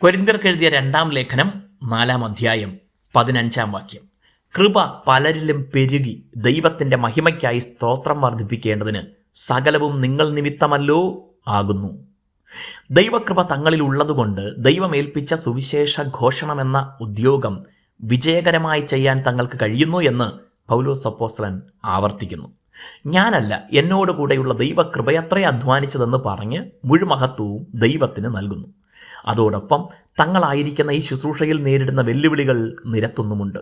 കൊരിന്തിയർക്ക് എഴുതിയ രണ്ടാം ലേഖനം നാലാം അധ്യായം പതിനഞ്ചാം വാക്യം. കൃപ പലരിലും പെരുകി ദൈവത്തിന്റെ മഹിമയ്ക്കായി സ്തോത്രം വർദ്ധിപ്പിക്കേണ്ടതിന് സകലവും നിങ്ങൾ നിമിത്തമല്ലോ ആകുന്നു. ദൈവകൃപ തങ്ങളിൽ ഉള്ളതുകൊണ്ട് ദൈവമേൽപ്പിച്ച സുവിശേഷ ഘോഷണമെന്ന ഉദ്യോഗം വിജയകരമായി ചെയ്യാൻ തങ്ങൾക്ക് കഴിയുന്നു എന്ന് പൗലോസ് അപ്പോസ്തലൻ ആവർത്തിക്കുന്നു. ഞാനല്ല എന്നോടുകൂടെയുള്ള ദൈവകൃപ എത്ര അധ്വാനിച്ചതെന്ന് പറഞ്ഞ് മുഴുമഹത്വവും ദൈവത്തിന് നൽകുന്നു. അതോടൊപ്പം തങ്ങളായിരിക്കുന്ന ഈ ശുശ്രൂഷയിൽ നേരിടുന്ന വെല്ലുവിളികൾ നിരത്തുന്നുമുണ്ട്.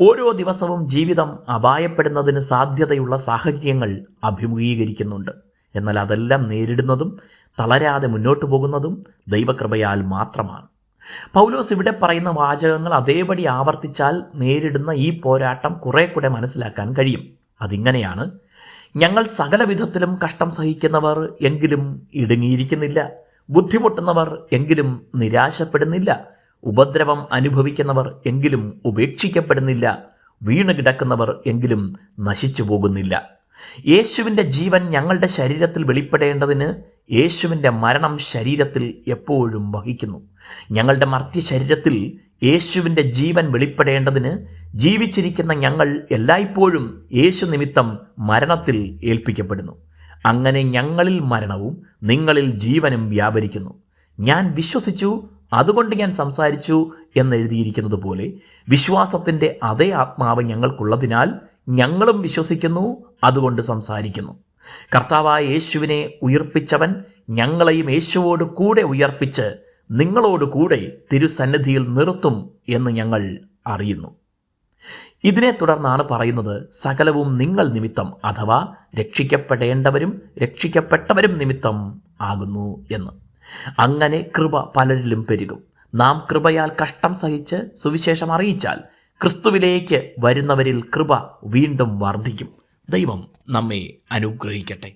ഓരോ ദിവസവും ജീവിതം അപായപ്പെടുന്നതിന് സാധ്യതയുള്ള സാഹചര്യങ്ങൾ അഭിമുഖീകരിക്കുന്നുണ്ട്. എന്നാൽ അതെല്ലാം നേരിടുന്നതും തളരാതെ മുന്നോട്ടു പോകുന്നതും ദൈവകൃപയാൽ മാത്രമാണ്. പൗലോസ് ഇവിടെ പറയുന്ന വാചകങ്ങൾ അതേപടി ആവർത്തിച്ചാൽ നേരിടുന്ന ഈ പോരാട്ടം കുറെ കൂടെ മനസ്സിലാക്കാൻ കഴിയും. അതിങ്ങനെയാണ് ഞങ്ങൾ സകല വിധത്തിലും കഷ്ടം സഹിക്കുന്നവർ എങ്കിലും ഇടുങ്ങിയിരിക്കുന്നില്ല. ബുദ്ധിമുട്ടുന്നവർ എങ്കിലും നിരാശപ്പെടുന്നില്ല. ഉപദ്രവം അനുഭവിക്കുന്നവർ എങ്കിലും ഉപേക്ഷിക്കപ്പെടുന്നില്ല. വീണ് കിടക്കുന്നവർ എങ്കിലും നശിച്ചു പോകുന്നില്ല. യേശുവിന്റെ ജീവൻ ഞങ്ങളുടെ ശരീരത്തിൽ വെളിപ്പെടേണ്ടതിന് യേശുവിന്റെ മരണം ശരീരത്തിൽ എപ്പോഴും വഹിക്കുന്നു. ഞങ്ങളുടെ മർത്യ ശരീരത്തിൽ യേശുവിന്റെ ജീവൻ വെളിപ്പെടേണ്ടതിന് ജീവിച്ചിരിക്കുന്ന ഞങ്ങൾ എല്ലായ്പ്പോഴും യേശു നിമിത്തം മരണത്തിൽ ഏൽപ്പിക്കപ്പെടുന്നു. അങ്ങനെ ഞങ്ങളിൽ മരണവും നിങ്ങളിൽ ജീവനും വ്യാപരിക്കുന്നു. ഞാൻ വിശ്വസിച്ചു അതുകൊണ്ട് ഞാൻ സംസാരിച്ചു എന്നെഴുതിയിരിക്കുന്നത് പോലെ വിശ്വാസത്തിന്റെ അതേ ആത്മാവ് ഞങ്ങൾക്കുള്ളതിനാൽ ഞങ്ങളും വിശ്വസിക്കുന്നു അതുകൊണ്ട് സംസാരിക്കുന്നു. കർത്താവായ യേശുവിനെ ഉയർപ്പിച്ചവൻ ഞങ്ങളെയും യേശുവോട് കൂടെ ഉയർപ്പിച്ച് നിങ്ങളോട് കൂടെ തിരുസന്നിധിയിൽ നിർത്തും എന്ന് ഞങ്ങൾ അറിയുന്നു. ഇതിനെ തുടർന്നാണ് പറയുന്നത് സകലവും നിങ്ങൾ നിമിത്തം അഥവാ രക്ഷിക്കപ്പെടേണ്ടവരും രക്ഷിക്കപ്പെട്ടവരും നിമിത്തം ആകുന്നു എന്ന്. അങ്ങനെ കൃപ പലരിലും പെരുകും. നാം കൃപയാൽ കഷ്ടം സഹിച്ച് സുവിശേഷം അറിയിച്ചാൽ ക്രിസ്തുവിലേക്ക് വരുന്നവരിൽ കൃപ വീണ്ടും വർദ്ധിക്കും. ദൈവം നമ്മെ അനുഗ്രഹിക്കട്ടെ.